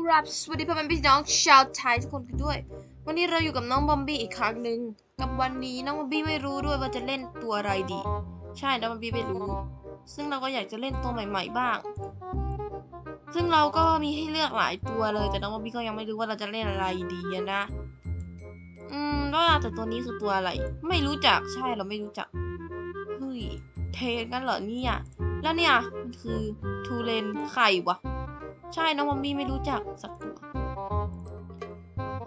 กราบสวัสดีพ่อแม่พี่น้องชาวไทยทุกคนกันด้วย วันนี้เราอยู่กับน้องบอมบี้อีกครั้งหนึ่งกับวันนี้น้องบอมบี้ไม่รู้ด้วยว่าจะเล่นตัวอะไรดี ใช่น้องบอมบี้ไม่รู้ ซึ่งเราก็อยากจะเล่นตัวใหม่ ๆ บ้าง ซึ่งเราก็มีให้เลือกหลายตัวเลย แต่น้องบอมบี้ก็ยังไม่รู้ว่าเราจะเล่นอะไรดีนะ อืมแล้วแต่ตัวนี้คือตัวอะไร ไม่รู้จักใช่เราไม่รู้จักเฮ้ยเทนกันเหรอเนี่ยแล้วเนี่ยมันคือทูเลนไข่วะ ใช่น้องมัมมี่ไม่รู้จักสักตัว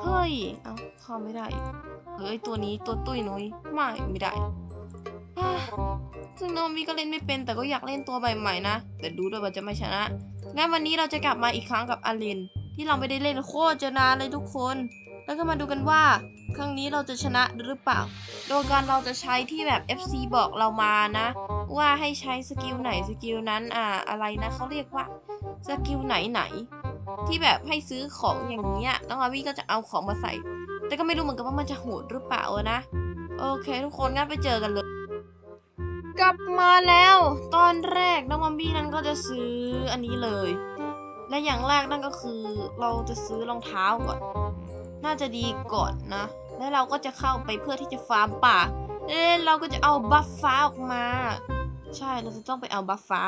เฮ้ย เอาเข้าไม่ได้ เฮ้ยตัวนี้ตัวตุ้ยนุ้ยไม่ไม่ได้ ซึ่งน้องมัมมี่ก็เล่นไม่เป็น แต่ก็อยากเล่นตัวใหม่ๆนะ แต่ดูด้วยว่าจะไม่ชนะ งั้นวันนี้เราจะกลับมาอีกครั้งกับอาเลนที่เราไม่ได้เล่นโคตรจะนานเลยทุกคน แล้วก็มาดูกันว่า ครั้งนี้เราจะชนะหรือเปล่า โดยการเราจะใช้ที่แบบ FC บอกเรามานะ ว่าให้ใช้สกิลไหนสกิลนั้นอ่าอะไรนะเขาเรียกว่า สกิลไหนไหนๆที่แบบให้ซื้อของอย่างเงี้ยน้องอาวี่ก็จะเอาของมาใส่ แต่ก็ไม่รู้เหมือนกันว่ามันจะโหดหรือเปล่านะ โอเค ทุกคนงั้นไปเจอกันเลย กลับมาแล้ว ตอนแรกน้องมัมบี้นั้นก็จะซื้ออันนี้เลย และอย่างแรกนั่นก็คือเราจะซื้อรองเท้าก่อน น่าจะดีก่อนนะ แล้วเราก็จะเข้าไปเพื่อที่จะฟาร์มป่า เอ๊เราก็จะเอาบัฟฟ้าออกมา ใช่เราจะต้องไปเอาบัฟฟ้า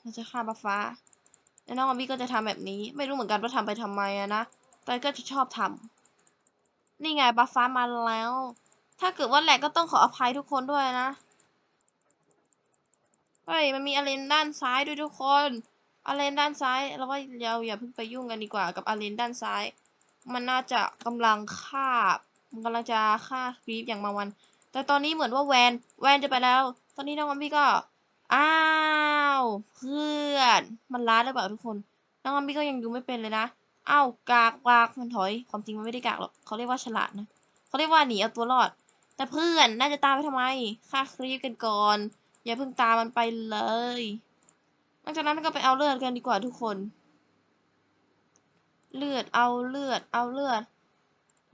เราจะฆ่าบัฟฟ้า แล้วน้องอมบี้ก็จะทำแบบนี้ ไม่รู้เหมือนกันว่าทำไปทำไมอะนะแต่ก็จะชอบทำนี่ไงบัฟฟ้ามาแล้ว ถ้าเกิดว่าแหลกก็ต้องขออภัยทุกคนด้วยนะเฮ้ยมันมีอาเลนด้านซ้ายด้วยทุกคนอาเลนด้านซ้ายเราว่าเราอย่าเพิ่งไปยุ่งกันดีกว่ากับอาเลนด้านซ้าย มันน่าจะกำลังฆ่ามันกำลังจะฆ่าครีปอย่างมาวัน แต่ตอนนี้เหมือนว่าแวนแวนจะไปแล้ว ตอนนี้น้องอมบี้ก็ อ้าวเพื่อนมันล้าหรือเปล่าทุกคนน้องอมบี้ก็ยังดูไม่เป็นเลยนะอ้าวกากกากมันถอย ความจริงมันไม่ได้กากหรอกเขาเรียกว่าฉลาดนะเขาเรียกว่าหนีเอาตัวรอด แต่เพื่อนน่าจะตามไปทำไมฆ่าครีปกันก่อน อย่าเพิ่งตามมันไปเลยหลังจากนั้นก็ไปเอาเลือดกันดีกว่าทุกคน เลือดเอาเลือดเอาเลือด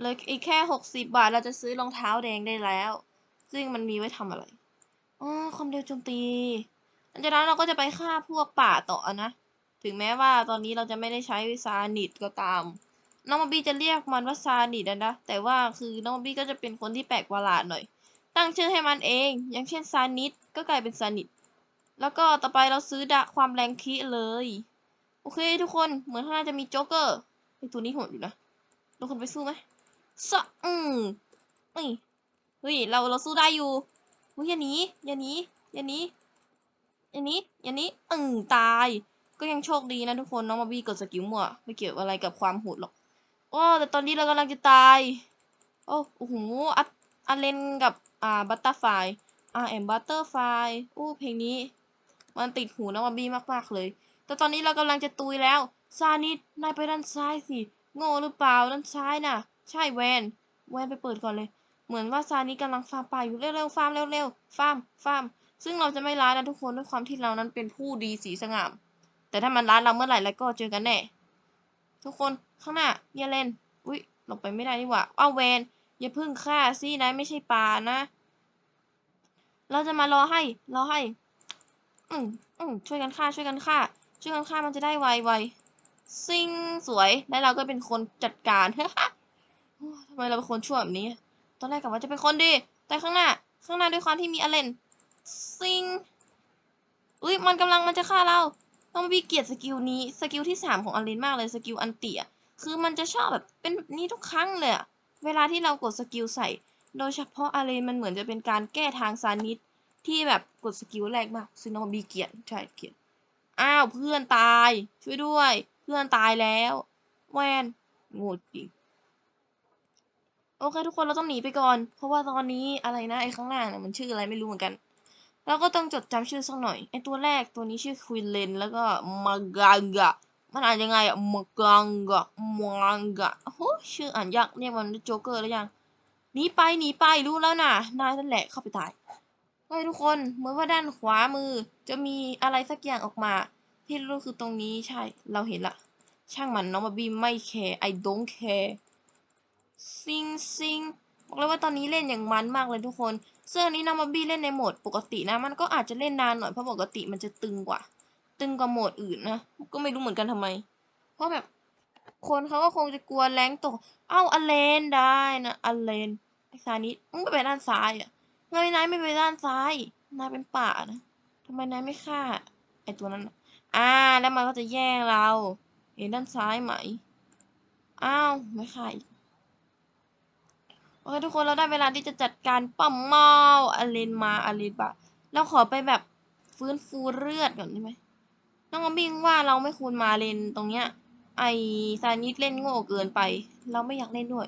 เลยอีกแค่หกสิบบาทเราจะซื้อรองเท้าแดงได้แล้ว ซึ่งมันมีไว้ทำอะไรอ๋อความเร็วโจมตี หลังจากนั้นเราก็จะไปฆ่าพวกป่าต่อนะ ถึงแม้ว่าตอนนี้เราจะไม่ได้ใช้ซานิดก็ตาม น้องมาบี้จะเรียกมันว่าซานิดนะ แต่ว่าคือน้องมาบี้ก็จะเป็นคนที่แปลกประหลาดหน่อย ตั้งชื่อให้มันเอง อย่างเช่นซานิดก็กลายเป็นซานิดแล้วก็ต่อไปเราซื้อดะความแรงคีเลย โอเคทุกคนเหมือนข้างหน้าจะมีโจ๊กเกอร์ไอตัวนี้โหดอยู่นะเราคนไปสู้ไหมสะอืมเฮ้ยเฮ้ยเราเราสู้ได้อยู่เฮ้ยอย่าหนีอย่าหนีอย่าหนี อย่าหนีอย่าหนีอึ่งตาย ก็ยังโชคดีนะทุกคนน้องมาบี้กดสกิลมั่วไม่เกี่ยวอะไรกับความโหดหรอกโอ้แต่ตอนนี้เรากำลังจะตาย โอ้โหอัดอัดเลนกับอ่าบัตเตอร์ไฟอ่าแอมบัตเตอร์ไฟอู้เพลงนี้ มันติดหูน้องมาบี้มากๆเลย แต่ตอนนี้เรากำลังจะตุยแล้วซานิดนายไปด้านซ้ายสิโง่หรือเปล่าด้านซ้ายน่ะ ใช่แวนแวนไปเปิดก่อนเลย เหมือนว่าซานิดกำลังฟาร์มป่าอยู่เร็วๆฟาร์มเร็วๆฟาร์มฟาร์ม ซึ่งเราจะไม่ร้ายนะทุกคนด้วยความที่เรานั้นเป็นผู้ดีสีสง่ามแต่ถ้ามันร้ายเราเมื่อไหร่แล้วก็เจอกันแน่ ทุกคนข้างหน้าอย่าเล่น อุ้ยหลบไปไม่ได้นี่หว่าอ้าวแวนอย่าพึ่งฆ่าสินายไม่ใช่ปลานะ เราจะมารอให้ รอให้ อืมอืมช่วยกันฆ่าช่วยกันฆ่า ช่วยกันฆ่ามันจะได้ไวไวซิงสวยแล้วเราก็เป็นคนจัดการทำไมเราเป็นคนชั่วแบบนี้ ตอนแรกกะว่าจะเป็นคนดี แต่ข้างหน้า ข้างหน้าด้วยความที่มีอเลน ซิงอุ้ยมันกำลังมันจะฆ่าเรา ต้องมีเกียรติสกิลนี้ สกิลที่สามของอเลนมากเลยสกิลอันเตียคือมันจะชอบแบบเป็นแบบนี้ทุกครั้งเลยเวลาที่เรากดสกิลใส่ โดยเฉพาะอเลนมันเหมือนจะเป็นการแก้ทางซานิดที่แบบกดสกิลแรกมากซึ่งน้องบีเกียรติใช่เกียรติอ้าวเพื่อนตาย ช่วยด้วย เพื่อนตายแล้วแวนง่จริงโอเคทุกคนเราต้องหนีไปก่อน เพราะว่าตอนนี้อะไรนะไอ้ข้างหน้าเนี่ยมันชื่ออะไรไม่รู้เหมือนกัน เราก็ต้องจดจำชื่อสักหน่อยไอตัวแรกตัวนี้ชื่อควินเลนแล้วก็มากังกะมันอ่านยังไงอะมากังกะมังกะโอ้โหชื่ออ่านยากเรียกมันโจ๊กเกอร์แล้วยังหนีไปหนีไปรู้แล้วนะนายนั่นแหละเข้าไปตายเฮ้ยทุกคนเหมือนว่าด้านขวามือจะมีอะไรสักอย่างออกมา ที่รู้คือตรงนี้ใช่ เราเห็นละ ช่างมันน้องบาบี้ไม่แคร์ I don't care ซิงซิงบอกเลยว่าตอนนี้เล่นอย่างมันมากเลยทุกคน ซึ่งอันนี้น้องบาบี้เล่นในโหมดปกตินะ มันก็อาจจะเล่นนานหน่อยเพราะปกติมันจะตึงกว่า ตึงกว่าโหมดอื่นนะ ก็ไม่รู้เหมือนกันทำไม เพราะแบบคนเขาก็คงจะกลัวแรงตก เอ้าอเลนได้นะอเลนไอ้ซานิมึงไปไปด้านซ้ายอะทำไมนายไม่ไปด้านซ้าย นายเป็นป่านะทำไมนายไม่ฆ่าไอ้ตัวนั้นอ่า แล้วมันก็จะแย่งเรา เห็นด้านซ้ายไหม อ้าว ไม่ฆ่าอีก เคทุกคนเราได้เวลาที่จะจัดการปั๊มเมาอเลนมาอเลนบะเราขอไปแบบฟื้นฟูเลือดก่อนได้ไหมน้องบิงว่าเราไม่ควรมาเลนตรงเนี้ย ไอซานิสเล่นโง่เกินไป เราไม่อยากเล่นด้วย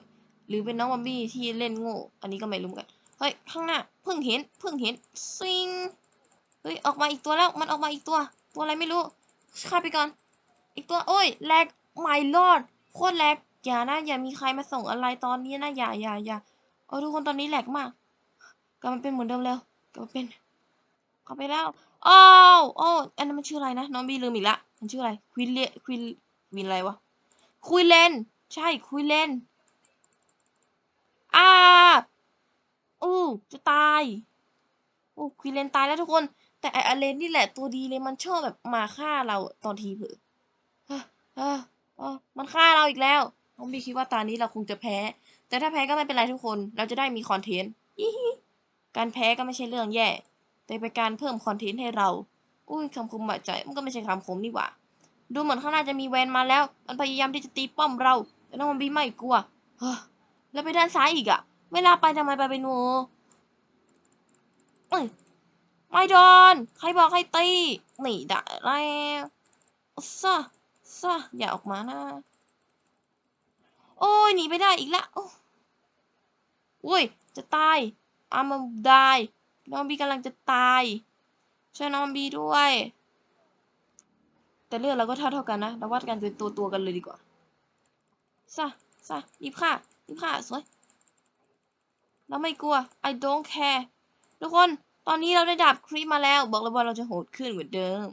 หรือเป็นน้องบัมบี้ที่เล่นโง่ อันนี้ก็ไม่รู้กัน เฮ้ยข้างหน้าเพิ่งเห็นเพิ่งเห็นซิงเฮ้ยออกมาอีกตัวแล้วมันออกมาอีกตัว ตัวอะไรไม่รู้ฆ่าไปก่อน อีกตัวโอ้ยแลกไม่รอดโคตรแลก อย่านะ อย่ามีใครมาส่งอะไรตอนนี้นะ อย่าอย่าอย่าโอ้ทุกคนตอนนี้แหลกมาก กลับมาเป็นเหมือนเดิมแล้วกลับมาเป็นกลับไปแล้วอ้าวโอ้อันนั้นมันชื่ออะไรนะ น้องบีลืมอีกละ มันชื่ออะไร ควินเลควินวินอะไรวะ คุยเล่นใช่ คุยเล่นอ่าอู้จะตาย โอ้คุยเล่นตายแล้วทุกคน แต่ไออเลนนี่แหละตัวดีเลย มันชอบแบบมาฆ่าเราตอนทีเผลอเฮ้ยเฮ้ยเฮ้ยมันฆ่าเราอีกแล้ว น้องบีคิดว่าตอนนี้เราคงจะแพ้ แต่ถ้าแพ้ก็ไม่เป็นไรทุกคน เราจะได้มีคอนเทนต์การแพ้ก็ไม่ใช่เรื่องแย่ แต่เป็นการเพิ่มคอนเทนต์ให้เรา อุ้ยคำคมบาดใจมันก็ไม่ใช่คำคมนี่หว่า ดูเหมือนข้างหน้าจะมีแวนมาแล้ว มันพยายามที่จะตีป้อมเรา แต่น้องมันบีไม่กลัว เฮ้อแล้วไปด้านซ้ายอีกอะเวลาไปทำไมไปเป็นโมเอ้ยไม่โดนใครบอกให้ตีหนีได้แล้วซะซะอย่าออกมานะ โอ้ยหนีไปได้อีกแล้วโอ้อุ้ยจะตายอามาได้น้องบีกำลังจะตาย ช่วยน้องบีด้วย แต่เลือดเราก็เท่าเท่ากันนะเราวัดกันเป็นตัวตัวกันเลยดีกว่าซะซะรีบฆ่ารีบฆ่าสวยเราไม่กลัว I don't care ทุกคนตอนนี้เราได้ดาบครีปมาแล้ว บอกเลยว่าเราจะโหดขึ้นเหมือนเดิม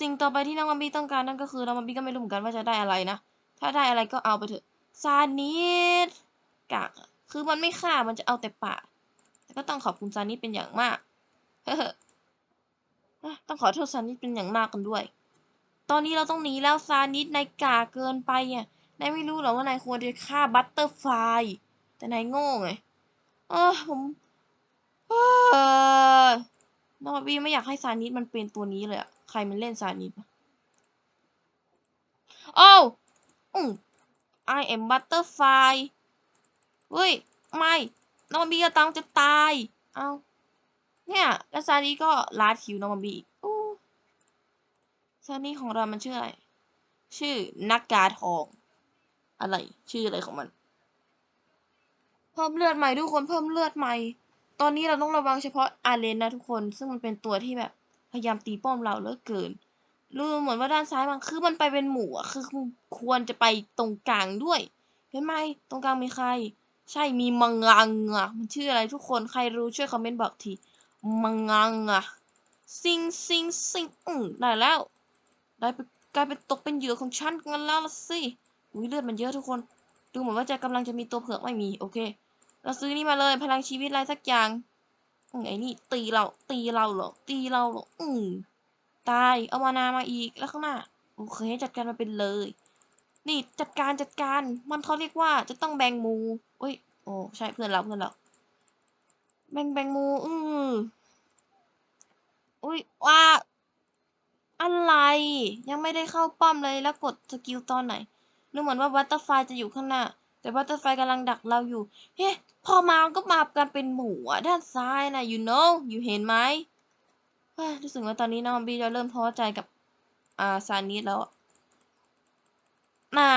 สิ่งต่อไปที่น้องมัมบี้ต้องการนั่นก็คือน้องมัมบี้ก็ไม่รู้เหมือนกันว่าจะได้อะไรนะ ถ้าได้อะไรก็เอาไปเถอะ ซานิดกากอะคือมันไม่ฆ่ามันจะเอาแต่ป่าแต่ก็ต้องขอบคุณซานิดเป็นอย่างมากเฮ้อต้องขอโทษซานิดเป็นอย่างมากกันด้วย ตอนนี้เราต้องหนีแล้วซานิดนายกาเกินไปอะนายไม่รู้หรอว่านายควรจะฆ่าบัตเตอร์ไฟลแต่นายโง่ไงเออผมเออน้องบอบบี้ไม่อยากให้ซานิดมันเป็นตัวนี้เลยอะใครมันเล่นซานิดวะอ้าวอืม I am butterfly เฮ้ย ไม่นองบอบบี้ก็ต้องจะตาย เอาเนี่ยแล้วซานิดก็ลาดคิวนองบอบบี้อีกอู้ซานี่ของเรามันชื่ออะไร ชื่อนักกาทอง อะไร ชื่ออะไรของมัน เพิ่มเลือดใหม่ทุกคน เพิ่มเลือดใหม่ ตอนนี้เราต้องระวังเฉพาะอาเลนนะทุกคน ซึ่งมันเป็นตัวที่แบบพยายามตีป้อมเราเหลือเกิน รู้เหมือนว่าด้านซ้ายมันคือมันไปเป็นหมู่อะคือควรจะไปตรงกลางด้วย เห็นไหมตรงกลางมีใคร ใช่มีมังงังอะมันชื่ออะไรทุกคนใครรู้ช่วยคอมเมนต์บอกทีมังงังอะซิงซิงซิงอืมได้แล้ว ได้ไปกลายเป็นตกเป็นเหยื่อของฉันงั้นแล้วละสิอุ้ยเลือดมันเยอะทุกคน ดูเหมือนว่าจะกำลังจะมีตัวเผือกไม่มีโอเค เราซื้อนี่มาเลยพลังชีวิตอะไรสักอย่างอืมไอ้นี่ตีเราตีเราเหรอตีเราเหรออืม ตาย เอามานามาอีก แล้วข้างหน้า โอเคจัดการมาเป็นเลย นี่จัดการจัดการ มันเขาเรียกว่าจะต้องแบ่งมูเอ้ย โอ้ใช่เพื่อนเราเพื่อนเรา แบ่งแบ่งมู อืออุ้ยว่าอะไร ยังไม่ได้เข้าป้อมเลยแล้วกดสกิลตอนไหนดูเหมือนว่าบัตเตอร์ไฟจะอยู่ข้างหน้า แต่บัตเตอร์ไฟกำลังดักเราอยู่ เฮ้ พอมาก็มากันเป็นหมูด้านซ้ายนะ you know อยู่เห็นไหม รู้สึกว่าตอนนี้น้องบีจะเริ่มท้อใจกับอ่าซานิสแล้วอะน่า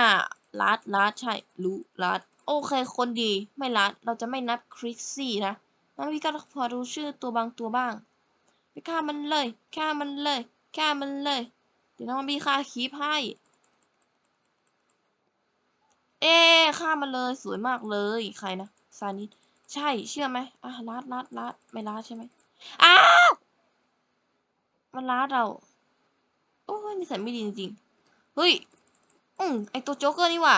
ลัดลัดใช่รู้ลัดโอเค คนดีไม่ลัดเราจะไม่นับคริกซี่นะน้องบีก็พอรู้ชื่อตัวบางตัวบ้างไปฆ่ามันเลยฆ่ามันเลยฆ่ามันเลย เดี๋ยวน้องบีฆ่าคีปให้เอ๊ฆ่ามันเลยสวยมากเลยใครนะซานิสใช่เชื่อไหมอะลัดลัดลัดไม่ลัดใช่ไหมอ้าว มันลัดเรา โอ้ยนิสัยไม่ดีจริงๆเฮ้ย อืมไอตัวโจ๊กเกอร์นี่ว่า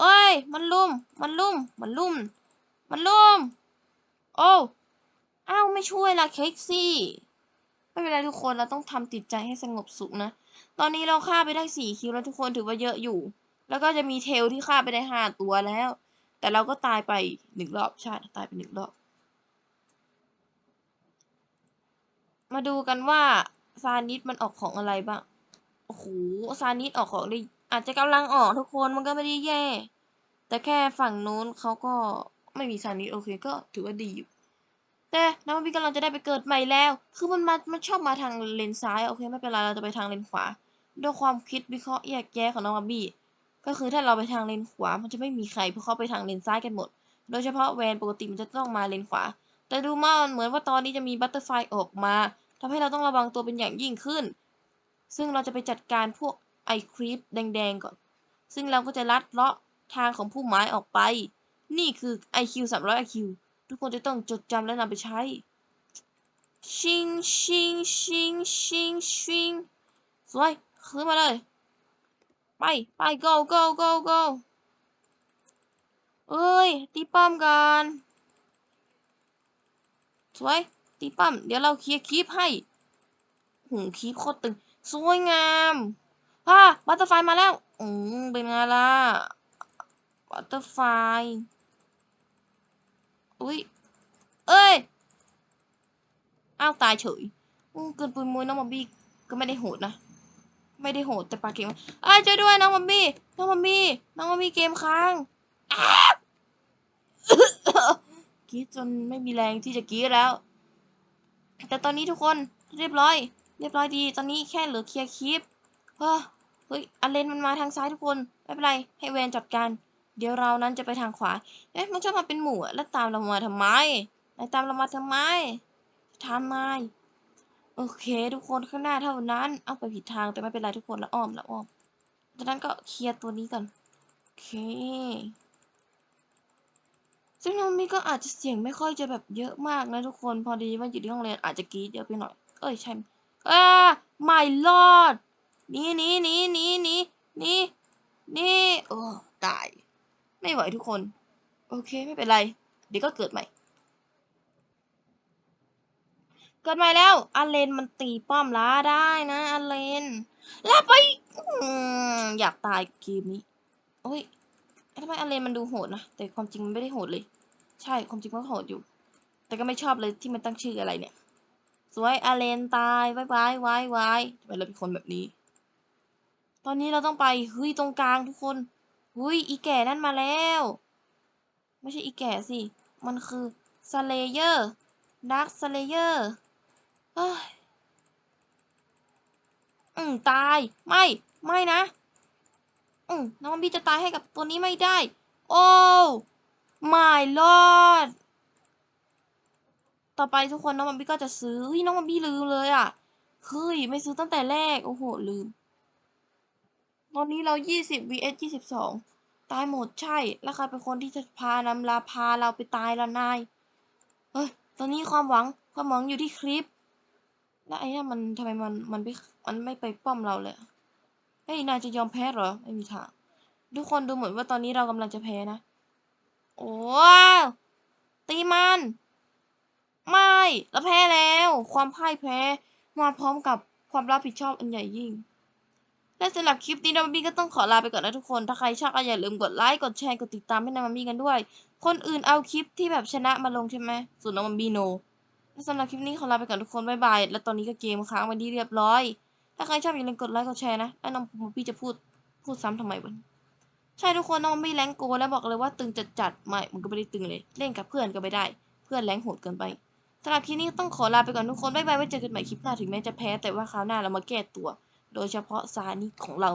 เอ้ย มันลุ่มมันลุ่มมันลุ่มมันลุ่มโอ้อ้าวไม่ช่วยละเค้กซี่ ไม่เป็นไรทุกคนเราต้องทำจิตใจให้สงบสุขนะ ตอนนี้เราฆ่าไปได้สี่คิวแล้วทุกคนถือว่าเยอะอยู่ แล้วก็จะมีเทลที่ฆ่าไปได้ห้าตัวแล้ว แต่เราก็ตายไปหนึ่งรอบใช่ตายไปหนึ่งรอบ มาดูกันว่าซานิสมันออกของอะไรบ้าง โอ้โห ซานิสออกของได้อาจจะกำลังออกทุกคนมันก็ไม่ได้แย่ แต่แค่ฝั่งนู้นเขาก็ไม่มีซานิสโอเคก็ถือว่าดีอยู่ แต่น้องพี่กำลังจะได้ไปเกิดใหม่แล้ว คือมันมามันชอบมาทางเลนซ้ายโอเคไม่เป็นไรเราจะไปทางเลนขวา ด้วยความคิดวิเคราะห์แยกแยะของน้องบับบี้ก็คือถ้าเราไปทางเลนขวา มันจะไม่มีใครเพราะเขาไปทางเลนซ้ายกันหมด โดยเฉพาะแวนปกติมันจะต้องมาเลนขวา แต่ดูมาเหมือนว่าตอนนี้จะมีบัตเตอร์ไฟออกมา ทำให้เราต้องระวังตัวเป็นอย่างยิ่งขึ้น ซึ่งเราจะไปจัดการพวกไอครีปแดงๆก่อน ซึ่งเราก็จะลัดเลาะทางของผู้ไม้ออกไป นี่คือ IQ 300 IQ ทุกคนจะต้องจดจำและนำไปใช้ ชิงชิงชิงชิงชิงสวยขึ้นมาเลย ไปไป go go go go เอ้ย ตีป้อมกัน สวย ตีป้ม เดี๋ยวเราเคลียร์คลิปให้หูคลิปโคตรตึง สวยงามฮ่าบัตเตอร์ไฟมาแล้ว อืมเป็นไงล่ะ บัตเตอร์ไฟ อุ้ย เอ้ย อ้าวตายเฉยอืมเกินปุยมุยน้องมัมบี้ก็ไม่ได้โหดนะ ไม่ได้โหดแต่ปาเกมเอ้ยช่วยด้วยน้องมัมบี้ น้องมัมบี้ น้องมัมบี้เกมค้างกรีดจนไม่มีแรงที่จะกรีดแล้ว แต่ตอนนี้ทุกคนเรียบร้อย เรียบร้อยดี ตอนนี้แค่เหลือเคลียร์คลิปเฮ้ยอเลนมันมาทางซ้ายทุกคนไม่เป็นไรให้เวนจัดการ เดี๋ยวเรานั้นจะไปทางขวาเอ๊ะมันชอบมาเป็นหมู่แล้วตามเรามาทำไมนายตามเรามาทำไมทำไมโอเค ทุกคนข้างหน้าเท่านั้น เอาไปผิดทางแต่ไม่เป็นไรทุกคนละอ้อมละอ้อมจากนั้นก็เคลียร์ตัวนี้ก่อนโอเค ซึ่งน้องมี่ก็อาจจะเสียงไม่ค่อยจะแบบเยอะมากนะทุกคนพอดีว่าอยู่ที่ห้องเรียนอาจจะกรีดเยอะไปหน่อย เอ้ยใช่อ่าไม่รอดหนี่นี่นี่นี่นี่นี่นี่โอ้ตาย ไม่ไหวทุกคน โอเคไม่เป็นไร เดี๋ยวก็เกิดใหม่ เกิดใหม่แล้วอเลนมันตีป้อมล้าได้นะอเลนล้าไปออยากตายเกมนี้ โอ้ย ทำไมอาเลนมันดูโหดนะ แต่ความจริงมันไม่ได้โหดเลย ใช่ความจริงมันโหดอยู่ แต่ก็ไม่ชอบเลยที่มันตั้งชื่ออะไรเนี่ย สวยอาเลนตายบายบายวายวายทำไมเราเป็นคนแบบนี้ ตอนนี้เราต้องไปเฮ้ยตรงกลางทุกคนเฮ้ยอีแก่นั่นมาแล้ว ไม่ใช่อีแก่สิ มันคือสเลเยอร์ดักสเลเยอร์เฮ้ยอืมตาย ไม่ ไม่นะ อืมน้องบีจะตายให้กับตัวนี้ไม่ได้ โอ้ my lord ต่อไปทุกคนน้องมัมบี้ก็จะซื้อเฮ้ยน้องมัมบี้ลืมเลยอะเฮ้ยไม่ซื้อตั้งแต่แรก โอ้โห ลืม ตอนนี้เรา 20 vs 22 ตายหมดใช่ แล้วใครเป็นคนที่จะพานำลาพาเราไปตายละนาย เฮ้ย ตอนนี้ความหวังความหวังอยู่ที่คลิป แล้วไอ้นี่มันทำไมมันมันไม่มันไม่ไปป้อมเราเลย เฮ้ยนายจะยอมแพ้เหรอ ไม่มีทาง ทุกคนดูเหมือนว่าตอนนี้เรากำลังจะแพ้นะ โอ้ว้าวตีมัน ไม่เราแพ้แล้ว ความพ่ายแพ้ มาพร้อมกับความรับผิดชอบอันใหญ่ยิ่ง และสำหรับคลิปนี้น้อมัมมี่ก็ต้องขอลาไปก่อนนะทุกคน ถ้าใครชอบก็อย่าลืมกดไลค์ กดแชร์ กดติดตามให้น้องมัมมี่กันด้วย คนอื่นเอาคลิปที่แบบชนะมาลงใช่ไหม ส่วนน้อมัมมี่โน และสำหรับคลิปนี้ขอลาไปก่อนทุกคน บ๊ายบาย และตอนนี้ก็เกมค้างไว้ที่เรียบร้อย ถ้าใครชอบอย่าลืมกดไลค์กดแชร์นะแล้วน้องมัมมี่จะพูดพูดซ้ำทำไมวะใช่ทุกคนน้องมี่แรงโกแล้วบอกเลยว่าตึงจัดจัดไม่มันก็ไม่ได้ตึงเลย เล่นกับเพื่อนก็ไม่ได้ เพื่อนแรงโหดเกินไปสำหรับคลิปนี้ต้องขอลาไปก่อนทุกคนบ๊ายบายไว้เจอกันใหม่คลิปหน้าถึงแม้จะแพ้แต่ว่าคราวหน้าเรามาแก้ตัว โดยเฉพาะซานิของเรา